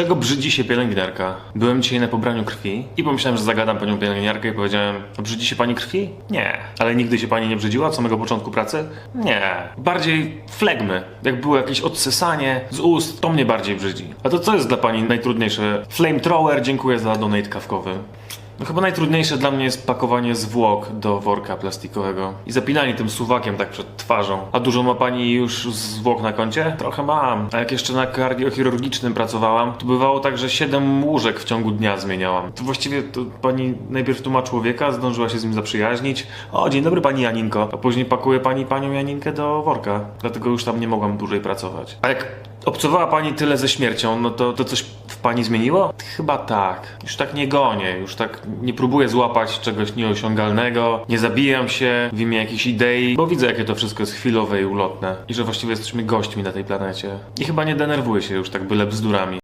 Czego brzydzi się pielęgniarka? Byłem dzisiaj na pobraniu krwi i pomyślałem, że zagadam panią pielęgniarkę i powiedziałem, brzydzi się pani krwi? Nie. Ale nigdy się pani nie brzydziła od samego początku pracy? Nie. Bardziej flegmy. Jak było jakieś odsysanie z ust, to mnie bardziej brzydzi. A to co jest dla pani najtrudniejsze? Flamethrower, dziękuję za donate kawkowy. No chyba najtrudniejsze dla mnie jest pakowanie zwłok do worka plastikowego i zapinanie tym suwakiem tak przed twarzą. A dużo ma pani już zwłok na koncie? Trochę mam. A jak jeszcze na kardiochirurgicznym pracowałam, to bywało tak, że 7 łóżek w ciągu dnia zmieniałam. To właściwie to pani najpierw tu ma człowieka, zdążyła się z nim zaprzyjaźnić. O, dzień dobry pani Janinko. A później pakuje pani panią Janinkę do worka. Dlatego już tam nie mogłam dłużej pracować. A jak obcowała pani tyle ze śmiercią, no to, to coś pani zmieniło? Chyba tak. Już tak nie gonię, już tak nie próbuję złapać czegoś nieosiągalnego, nie zabijam się w imię jakiejś idei, bo widzę, jakie to wszystko jest chwilowe i ulotne. I że właściwie jesteśmy gośćmi na tej planecie. I chyba nie denerwuję się już tak byle bzdurami.